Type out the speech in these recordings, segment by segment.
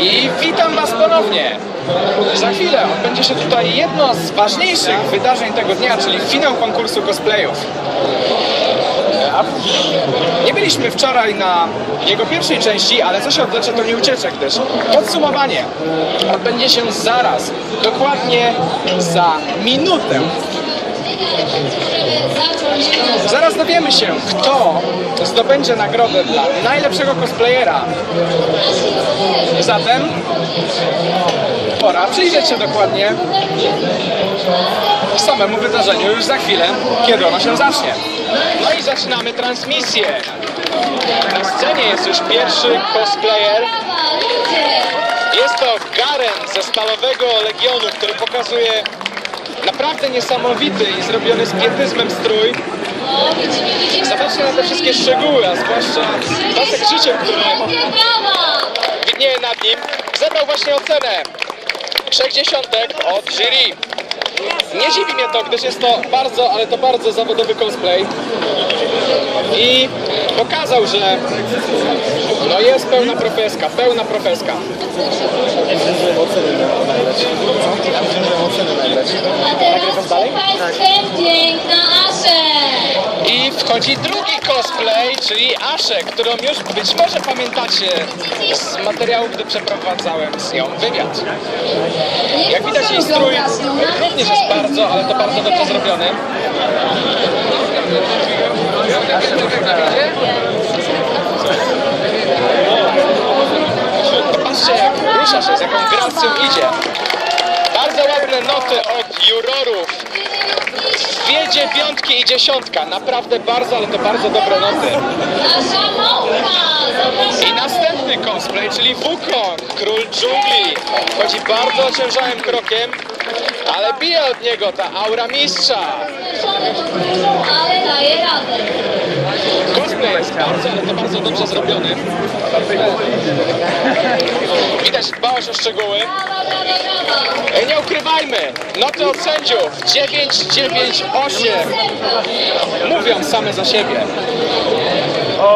I witam Was ponownie. Za chwilę odbędzie się tutaj jedno z ważniejszych wydarzeń tego dnia, czyli finał konkursu cosplayów. A Nie byliśmy wczoraj na jego pierwszej części, ale co się odlecze, to nie ucieczek też. Podsumowanie odbędzie się zaraz, dokładnie za minutę. Zaraz dowiemy się, kto zdobędzie nagrodę dla najlepszego cosplayera. Zatem pora przyjrzeć się dokładnie samemu wydarzeniu już za chwilę, kiedy ono się zacznie. No i zaczynamy transmisję. Na scenie jest już pierwszy cosplayer. Jest to Garen ze Stalowego Legionu, który pokazuje naprawdę niesamowity i zrobiony z pietyzmem strój. Zobaczcie na te wszystkie szczegóły, a zwłaszcza pasek życia, który widnieje nad nim. Zebrał właśnie ocenę trzech dziesiątek od jury. Nie dziwi mnie to, gdyż jest to bardzo, ale to bardzo zawodowy cosplay. I pokazał, że no jest pełna profeska, pełna profeska. A teraz Asze. I wchodzi drugi cosplay, czyli Aszę, którą już być może pamiętacie z materiału, gdy przeprowadzałem z nią wywiad. Jak widać jej strój również jest bardzo, ale to bardzo dobrze zrobiony. Patrzcie jak rusza się, z jaką gracją idzie. Noty od jurorów. Dwie dziewiątki i dziesiątka. Naprawdę bardzo, ale to bardzo dobre noty. I następny cosplay, czyli Wukong, król dżungli. Chodzi bardzo ociężałym krokiem, ale bije od niego ta aura mistrza. Ale daje radę. Cosplay jest bardzo, ale to bardzo dobrze zrobiony. Widać dbałość o szczegóły. Ej, Nie ukrywajmy, noty od sędziów 9, 9, 8 mówią same za siebie.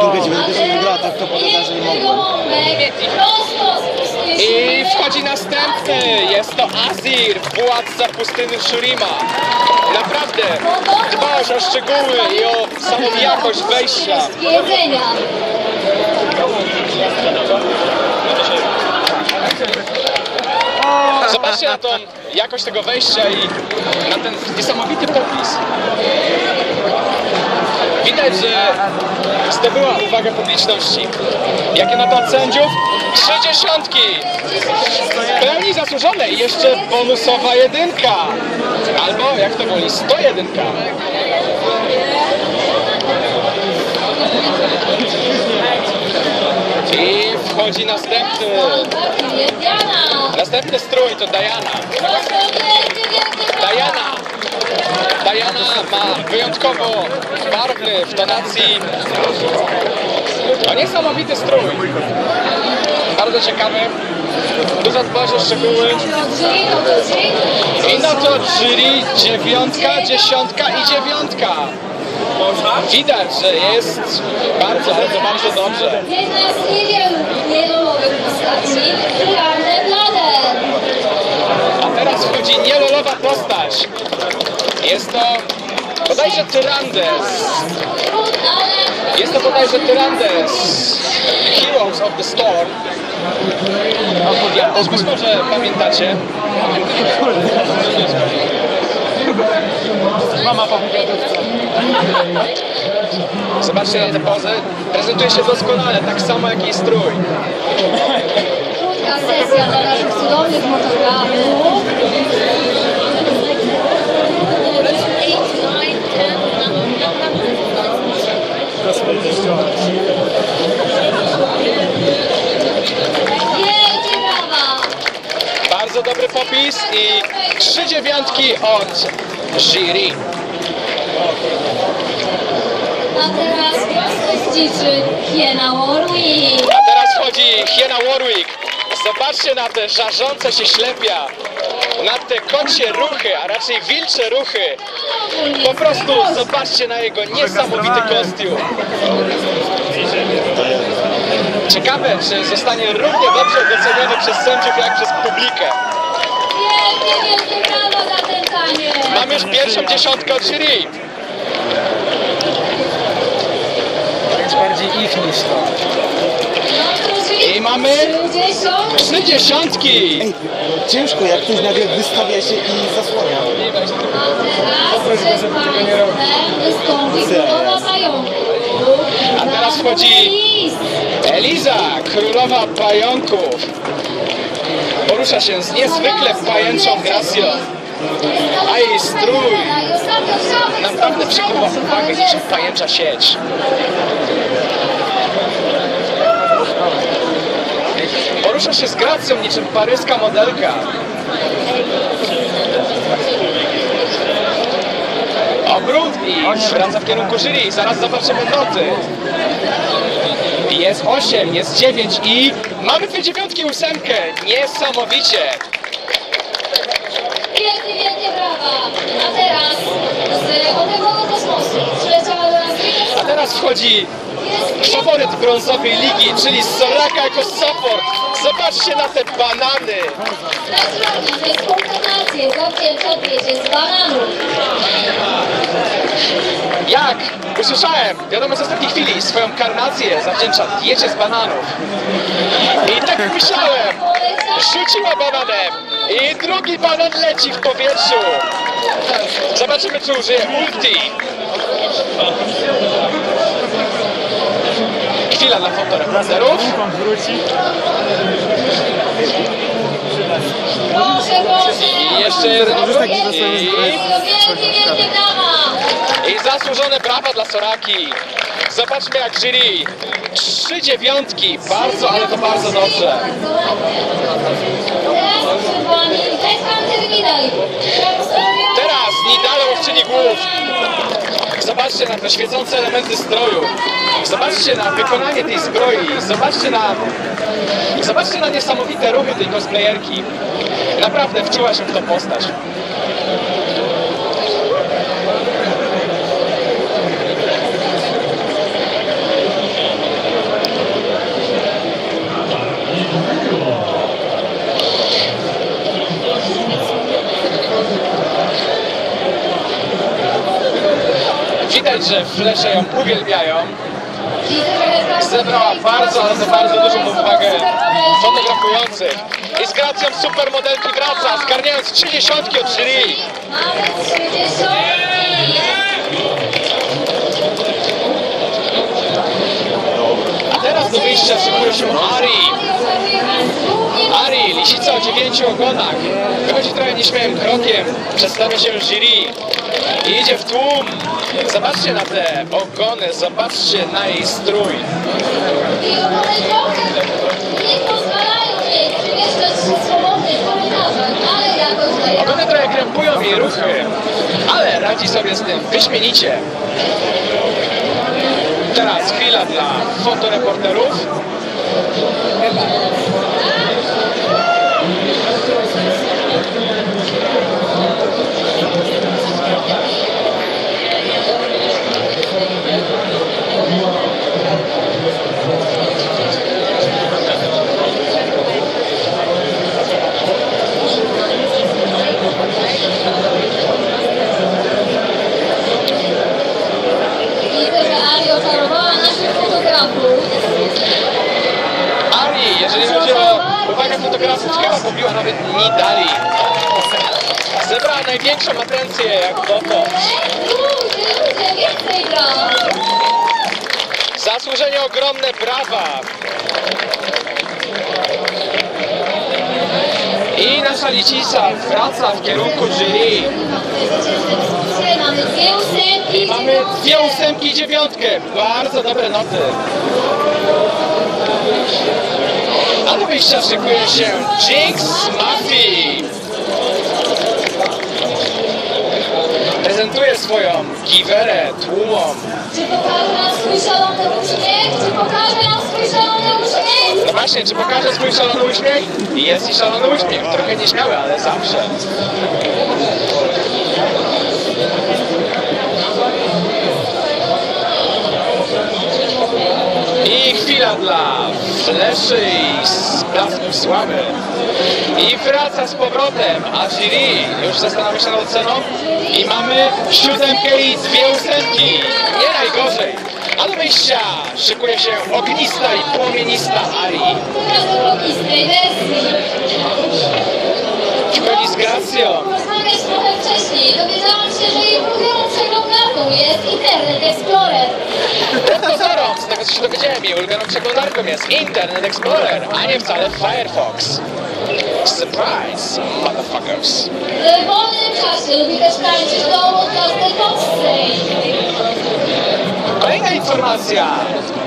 Drugie dziewięćdziesiąt wygrała, tak to pogoda, że nie mogłem. I wchodzi następny, jest to Azir, władca pustyny Shurima. Naprawdę, dbasz o szczegóły i o samą jakość wejścia. Jedzenia. Zobaczcie na tą jakość tego wejścia i na ten niesamowity popis. Widać, że zdobyła uwagę publiczności. Jakie noty od sędziów? Trzy dziesiątki! Pełni zasłużone i jeszcze bonusowa jedynka. Albo, jak to woli, 101. I wchodzi następny. Następny strój to. Diana. Diana ma wyjątkowo barwny w tonacji. To niesamowity strój. Bardzo ciekawy. Dużo o szczegóły. No. I no to jury dziewiątka, dziesiątka i dziewiątka. Widać, że jest bardzo, bardzo, bardzo dobrze. Jedna z niewielu nielomowych postaci. Czarne Bladen. A teraz wchodzi nielolowa postać. Jest to bodajże Tyrandes. Jest to bodajże Tyrandes. Heroes of the Storm. Ja też być może pamiętacie. Mama. Zobaczcie na te pozy. Prezentuje się doskonale, tak samo jak jej strój. krótka sesja dla naszych cudownych motografów. Wielkie brawa! Bardzo dobry popis i trzy dziewiątki od jury. A teraz dziczy Hiena Warwick. A teraz wchodzi Hiena Warwick. Zobaczcie na te żarzące się ślepia. Na te kocie ruchy, a raczej wilcze ruchy. Po prostu zobaczcie na jego niesamowity kostium. Ciekawe, czy zostanie równie dobrze doceniony przez sędziów, jak przez publikę. Mamy już pierwszą dziesiątkę od jury. Jest bardziej ich niż to. I mamy 60. trzy dziesiątki. Ej, ciężko jak ktoś nagle wystawia się i zasłania. A teraz pająków. A wchodzi-. Eliza, królowa pająków. Porusza się z niezwykle pajęczą gracją. A jej strój naprawdę przykuwa uwagę niczym pajęcza sieć. Porusza się z gracją niczym paryska modelka. Obrót i wraca w kierunku jury. Zaraz zobaczymy noty. Jest 8, jest 9 i mamy dwie dziewiątki, ósemkę. Niesamowicie. Wielkie, wielkie brawa. A teraz z odległego kosmosu przyleciała do nas A teraz wchodzi faworyt brązowej ligi, czyli Soraka jako support. Zobaczcie na te banany. Jak usłyszałem, wiadomo z ostatniej chwili, swoją karnację zawdzięcza diecie z bananów. I tak myślałem, rzuciła bananem i drugi banan leci w powietrzu. Zobaczymy, czy użyje ulti. Chwila dla fotoreporterów. Proszę, proszę. I jeszcze I. I zasłużone brawa dla Soraki. Zobaczmy jak jury. Trzy dziewiątki. Bardzo, ale to bardzo dobrze. Teraz Nidalo łowczyni głów. Zobaczcie na te świecące elementy stroju. Zobaczcie na wykonanie tej zbroi. Zobaczcie na... Zobaczcie na niesamowite ruchy tej cosplayerki. Naprawdę wczuła się w tą postać. Widać, że flesze ją uwielbiają. Zebrała bardzo, ale to bardzo dużą uwagę fotografujących. I z gracją supermodelki wraca, zgarniając 30 od jury. Mamy 30. A teraz do wyjścia szykuje się Ari. Ari, lisica o dziewięciu ogonach. Wychodzi trochę nieśmiałym krokiem, przedstawia się jury. Idzie w tłum. Zobaczcie na te ogony, zobaczcie na jej strój. Ogony trochę krępują jej ruchy, ale radzi sobie z tym wyśmienicie. Teraz chwila dla fotoreporterów. Widzę, że Ari oczarowała naszych fotografów. Ari, jeżeli chodzi o uwagę fotografów, chyba pobiła nawet Nidali. Zebrała największą atencję jak dotąd. Ludzie, ludzie, więcej braw. Zasłużenie ogromne brawa. I nasza wraca w kierunku jury. Mamy dwie ósemki. I dziewiątkę. Bardzo dobre noty. A do wyjścia szykuje się Jinx Mafii. Prezentuje swoją giwerę tłumom. Czy pokaże nam swój szalony uśmiech? Czy pokaże nam swój szalony uśmiech? No właśnie, czy pokaże swój szalony uśmiech? Jest i szalony uśmiech. Trochę nieśmiały, ale zawsze. I chwila dla fleszy i z blasków sławy. I wraca z powrotem, a jury już zastanawia się nad oceną i mamy siódemkę i dwie ósemki. Nie najgorzej. A do wyjścia szykuje się ognista i płomienista Ari. Wersji. Wchodzi z gracją. Wcześniej. Dowiedziałam się, że jej ulubioną przeglądarką jest Internet Explorer. Pozorom, z tego co się dowiedziałem, jej ulubioną przeglądarką jest Internet Explorer, a nie wcale Firefox. Surprise, motherfuckers. W wolnym czasie lubi też tańczyć do Ghostbusters Foxy. Kolejna informacja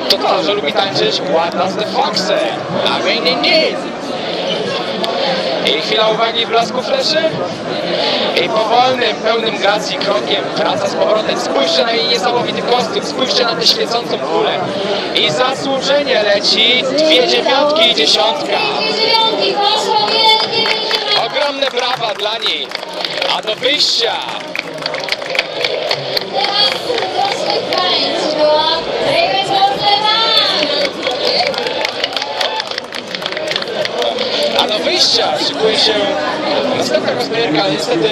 to to, że lubi tańczyć What Does the Foxy? I mean indeed. I chwila uwagi w blasku fleszy. I powolnym, pełnym gracji krokiem wraca z powrotem. Spójrzcie na jej niesamowity kostium, spójrzcie na tę świecącą kulę. I zasłużenie leci dwie dziewiątki i dziesiątka. Ogromne brawa dla niej. A do wyjścia do wyjścia szykuje się następna kosmierka, ale niestety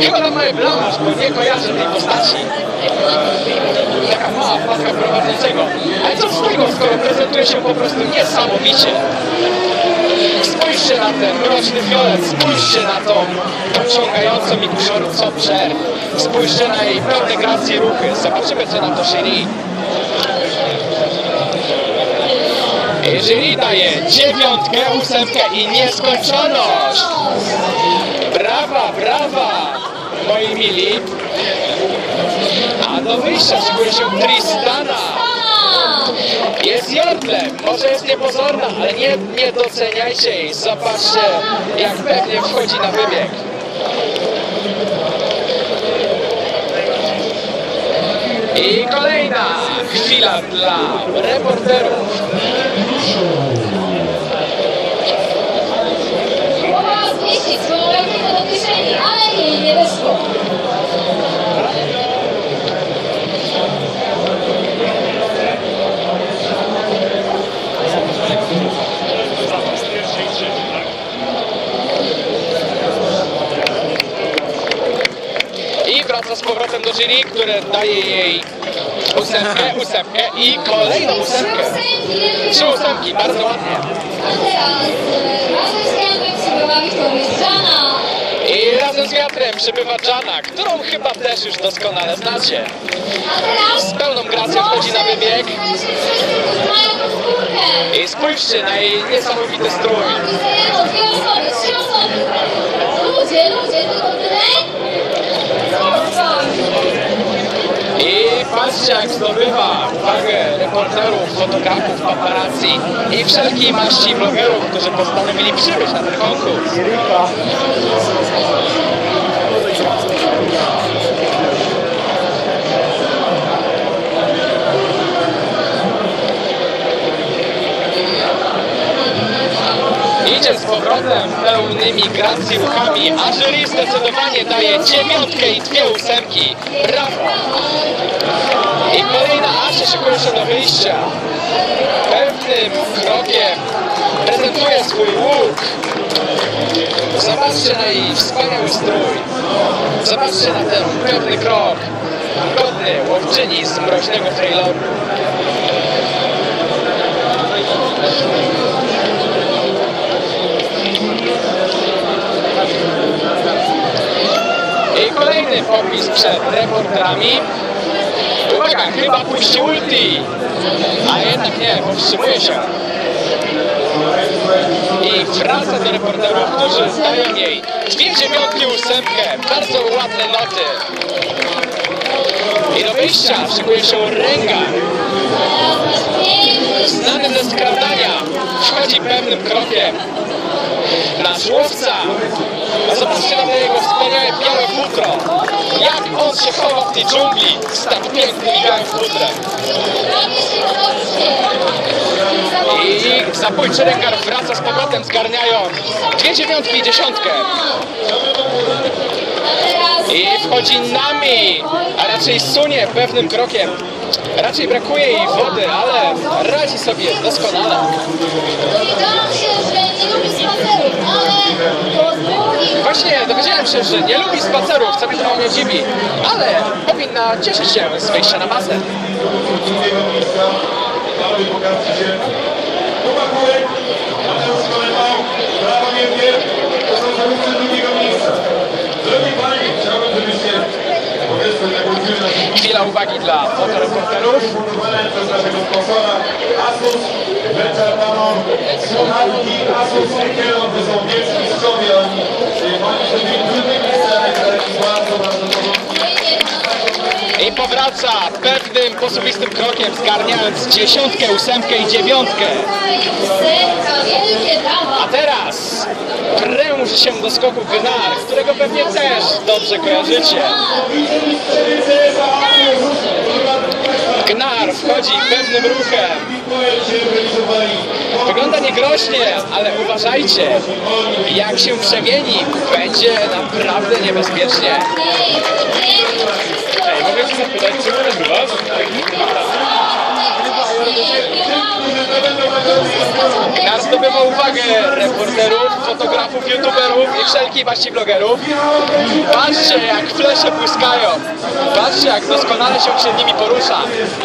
chyba na moje blamasz, bo nie kojarzę tej postaci. Eee, Taka mała wpadka prowadzącego. Ale co z tego, skoro prezentuje się po prostu niesamowicie. Spójrzcie na ten mroczny fiolet, spójrzcie na tą pociągającą i kurzorcą przerw. Spójrzcie na jej pełne gracji ruchy. Zobaczymy, co na to jury. Jury daje dziewiątkę, ósemkę i nieskończoność. Brawa, brawa, moi mili. A do wyjścia szykuje się Tristana. Jest Jortlem, może jest niepozorna, ale nie, nie doceniajcie jej. Zobaczcie, jak pewnie wchodzi na wybieg. I kolejna chwila dla reporterów. I wraca z powrotem do jury, które daje jej ósemkę, ósemkę i kolejną ósemkę. Trzy ósemki, bardzo ładnie. I razem z wiatrem przybywa Jana, którą chyba też już doskonale znacie. Z pełną gracją wchodzi na wybieg. I spójrzcie na jej niesamowity strój. Ludzie, ludzie, tylko tyle? I patrzcie jak zdobywa uwagę reporterów, fotografów, paparazzi i wszelkiej maści blogerów, którzy postanowili przybyć na ten konkurs. Z powrotem pełnymi gracji ruchami, a jury zdecydowanie daje dziewiątkę i dwie ósemki. Brawo! I kolejna Asia szykuje się do wyjścia. Pewnym krokiem prezentuje swój łuk. Zobaczcie na jej wspaniały strój. Zobaczcie na ten pewny krok. Godny łowczyni z mroźnego traileru. Kolejny popis przed reporterami. Uwaga, chyba puści ulti. A jednak nie, powstrzymuje się. I wraca do reporterów, którzy dają jej dwie dziewiątki ósemkę. Bardzo ładne noty. I do wyjścia szykuje się Rengar. Znany ze skradania. Wchodzi pewnym krokiem. Nasz łowca. A zobaczcie na jego wspaniałe białe futro. Jak on się chowa w tej dżungli z tak pięknym białym futrem. I zabójczy Rengar wraca z powrotem, zgarniają dwie dziewiątki i dziesiątkę. I wchodzi Nami, a raczej sunie pewnym krokiem. Raczej brakuje jej wody, ale radzi sobie doskonale. Dowiedziałam się, że nie lubi spacerów, ale po długim Właśnie dowiedziałem się, że nie lubi spacerów, co mnie trochę nie dziwi, ale powinna cieszyć się z wejścia na basen. Chwila uwagi dla fotoreporterów. Wyjdzie na I powraca pewnym posuwistym krokiem, zgarniając dziesiątkę, ósemkę i dziewiątkę. A teraz pręży się do skoku Gnar, którego pewnie też dobrze kojarzycie. Gnar wchodzi pewnym ruchem. Wygląda niegroźnie, ale uważajcie, jak się przemieni, będzie naprawdę niebezpiecznie. Ej, mogę się zapytać, czy to Gnar zdobywa uwagę reporterów, fotografów, youtuberów i wszelkich maści blogerów. Patrzcie jak flesze błyskają. Patrzcie jak doskonale się przed nimi porusza.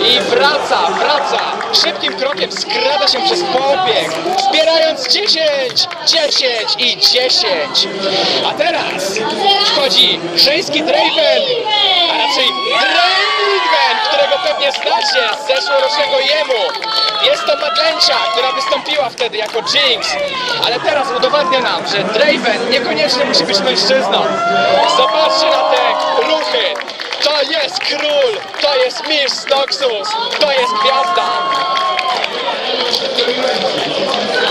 I wraca, wraca. Szybkim krokiem skrada się przez pobieg. Zbierając 10, 10 i 10. A teraz wchodzi żeński Draven, a raczej Draven, pewnie znacie z zeszłorocznego jemu. Jest to Madlencia, która wystąpiła wtedy jako Jinx, ale teraz udowadnia nam, że Draven niekoniecznie musi być mężczyzną. Zobaczcie na te ruchy. To jest król, to jest mistrz Noxus, to jest gwiazda.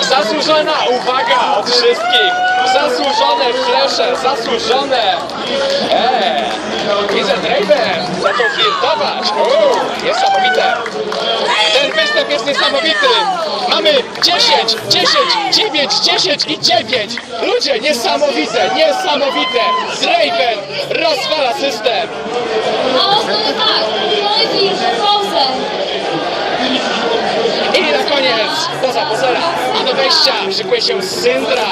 Zasłużona uwaga od wszystkich. Zasłużone flesze, zasłużone. Eee, widzę Draven, zaczął flirtować. Uuu, niesamowite. Ten występ jest niesamowity. Mamy 10, 10, 9, 10 i 9. Ludzie, niesamowite, niesamowite. Draven rozwala system. Tak, no i na koniec, poza pozera, do wejścia szykuje się Syndra.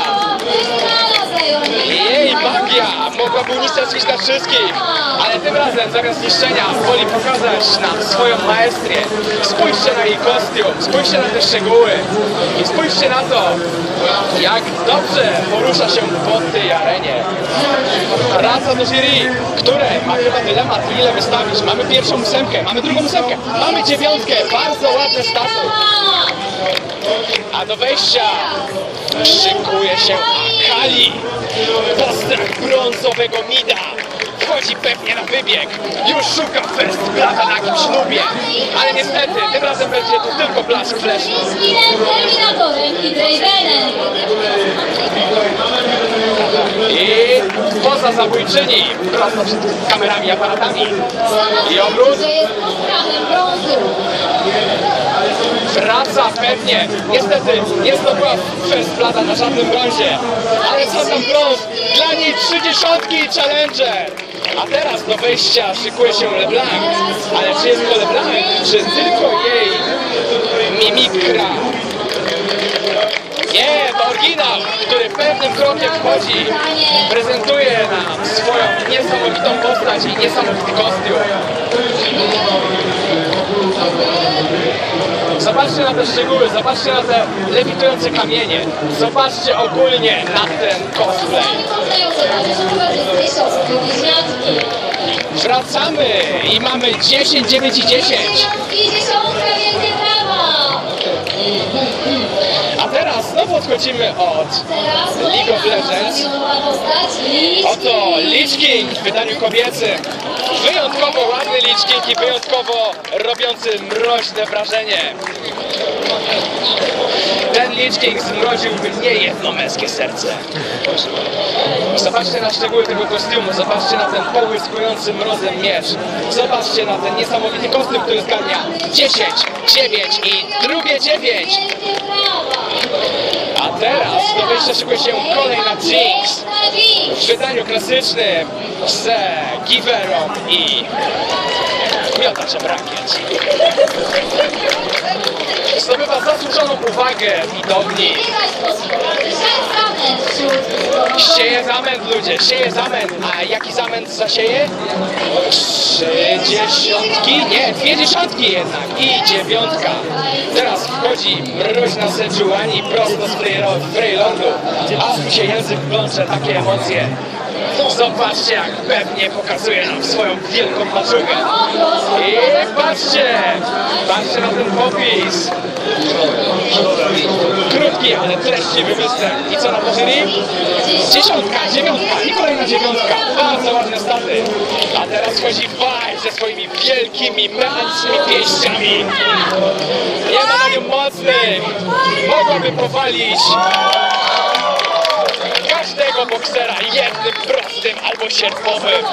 Jej magia mogłaby unicestwić na wszystkich, ale tym razem zamiast niszczenia woli pokazać nam swoją maestrię. Spójrzcie na jej kostium, spójrzcie na te szczegóły i spójrzcie na to, jak dobrze porusza się po tej arenie. Wraca do jury, które ma chyba dylemat, ile wystawić. Mamy pierwszą ósemkę, mamy drugą ósemkę, mamy dziewiątkę, bardzo ładne staty. Do wejścia szykuje się Akali. Postrach brązowego Mida. Wchodzi pewnie na wybieg. Już szuka Fest Blada na jakimś nubie. Ale niestety, tym razem będzie to tylko blask flash. I poza zabójczyni, prosto przed kamerami aparatami. I obrót. Wraca pewnie. Niestety nie zdobyła Fest Blada na żadnym brązie. Ale co tam brąz? Dla niej trzy dziesiątki i Challenger. A teraz do wejścia szykuje się LeBlanc. Ale czy jest to LeBlanc, czy tylko jej mimikra? Nie, to oryginał, który pewnym krokiem wchodzi. Prezentuje nam swoją niesamowitą postać i niesamowity kostium. Zobaczcie na te szczegóły, zobaczcie na te lewitujące kamienie. Zobaczcie ogólnie na ten cosplay. Wracamy i mamy 10, 9 i 10. znowu odchodzimy od League of Legends. Oto. Lich King w wydaniu kobiecym. Wyjątkowo ładny Lich King i wyjątkowo robiący mroźne wrażenie. Ten Lich King zmroziłby nie jedno męskie serce. Zobaczcie na szczegóły tego kostiumu, zobaczcie na ten połyskujący mrozem miecz. Zobaczcie na ten niesamowity kostium, który zgarnia 10, 9 i drugie 9. Teraz do wejścia szykuje się kolejna Jinx. w wydaniu klasycznym z Giverą i miotacz brakieć. Zdobywa zasłużoną uwagę widowni. Sieje zamęt, ludzie, sieje zamęt. A jaki zamęt zasieje? Trzy dziesiątki? Nie, dwie dziesiątki jednak. I dziewiątka. Teraz wchodzi mroźna Sejuani prosto z Frejlądu. A mi się język plącze, takie emocje. Zobaczcie, jak pewnie pokazuje nam swoją wielką maczugę. I patrzcie, patrzcie na ten popis. Krótki, ale treściwy występ. I co na to jury? Dziesiątka, dziewiątka i kolejna dziewiątka. Bardzo ładne staty. A teraz wchodzi Five ze swoimi wielkimi, mechanicznymi pięściami. Nie ma na nią mocnych. Mogłaby powalić każdego boksera jednym prostym albo sierpowym.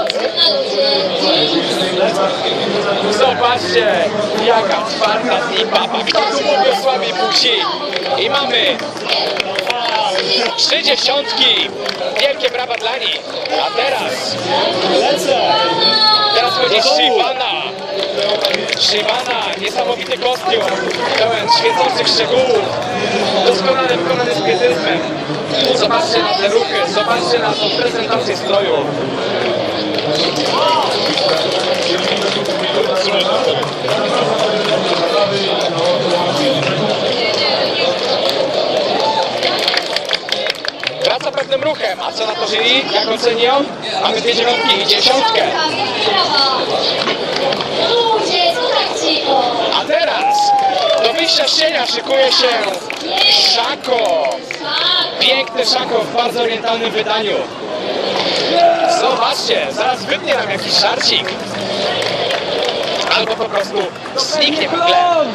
Zobaczcie, jaka twarda papa. Kto tu słabej buzi? I mamy trzy dziesiątki. Wielkie brawa dla nich. A teraz, teraz chodzi Shivana. Shivana, niesamowity kostium, pełen świecących szczegółów, doskonale wykonany z pietyzmem. Zobaczcie na te ruchy, zobaczcie na tą prezentację stroju. Wraca pewnym ruchem, a co na to jury? Jak ocenią? Mamy dwie dziewiątki i dziesiątkę. Ludzie, co tak cicho? A teraz cienia szykuje się Szako. Piękny Szako w bardzo orientalnym wydaniu. Zobaczcie, zaraz wytnie nam jakiś szarcik. Albo po prostu zniknie w tle.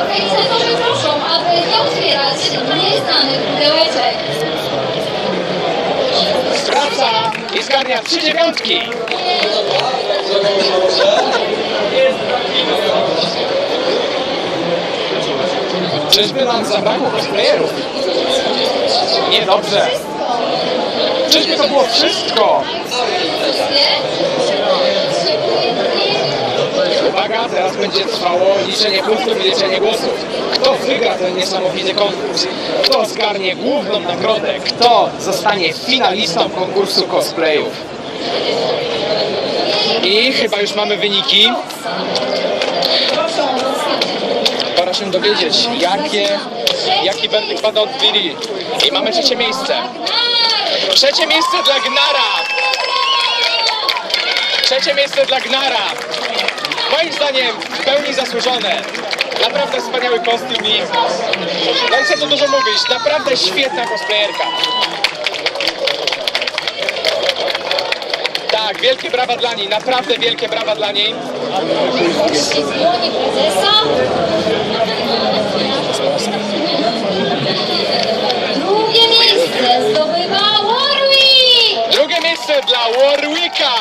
organizatorzy proszą, aby nie otwierać nieznanych pudełeczek. Wraca i zgarnia trzy dziewiątki. Czyżby nam zabrakło cosplayerów? Niedobrze. Czyżby to było wszystko? Uwaga, teraz będzie trwało liczenie punktów i liczenie głosów. Kto wygra ten niesamowity konkurs? Kto zgarnie główną nagrodę? Kto zostanie finalistą konkursu cosplayów? I chyba już mamy wyniki. Pora się dowiedzieć, jakie, jaki werdykt pada od. I mamy trzecie miejsce. Trzecie miejsce dla Gnara. Trzecie miejsce dla Gnara. Moim zdaniem w pełni zasłużone. Naprawdę wspaniały kostium i no i co tu dużo mówić, naprawdę świetna cosplayerka. Tak, wielkie brawa dla niej, naprawdę wielkie brawa dla niej. Dłoni prezesa. Drugie miejsce zdobywa Warwick! Drugie miejsce dla Warwicka.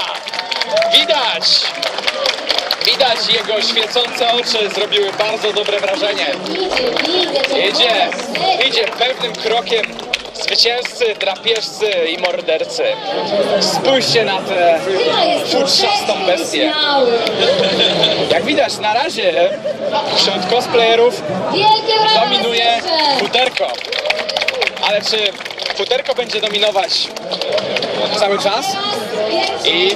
Widać, widać jego świecące oczy zrobiły bardzo dobre wrażenie. Idzie, idzie pewnym krokiem zwycięzcy, drapieżcy i mordercy. Spójrzcie na tę futrzastą bestię. Jak widać na razie wśród cosplayerów dominuje futerko. Ale czy futerko będzie dominować cały czas? I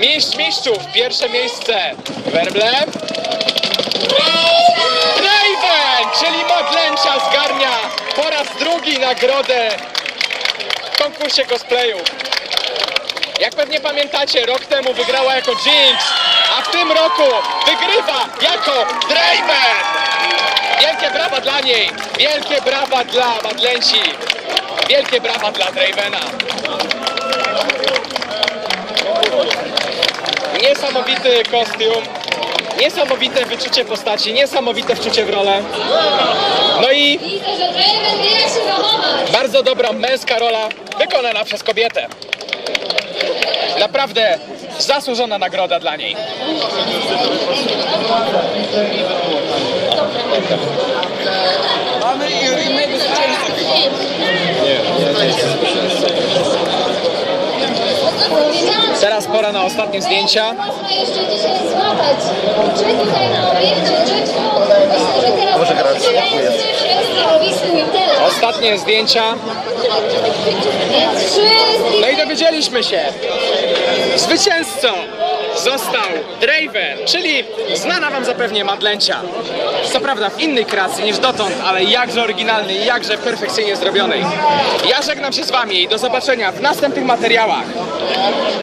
mistrz mistrzów, pierwsze miejsce Werble. Raven, czyli Modlęcia zgarnia po raz drugi nagrodę konkursie cosplayów. Jak pewnie pamiętacie, rok temu wygrała jako Jinx, a w tym roku wygrywa jako Draven. Wielkie brawa dla niej, wielkie brawa dla Madlenci, wielkie brawa dla Dravena. Niesamowity kostium, niesamowite wyczucie postaci, niesamowite wczucie w rolę. No bardzo dobra męska rola wykonana przez kobietę. Naprawdę zasłużona nagroda dla niej. Mamy zwycięzcy. Powiedziałam, że Teraz pora na ostatnie zdjęcia. Może. Ostatnie zdjęcia. No i dowiedzieliśmy się. Zwycięzcą został Draven, czyli znana wam zapewnie Madlencia. Co prawda w innej kreacji niż dotąd, ale jakże oryginalnej i jakże perfekcyjnie zrobionej. Ja żegnam się z wami i do zobaczenia w następnych materiałach.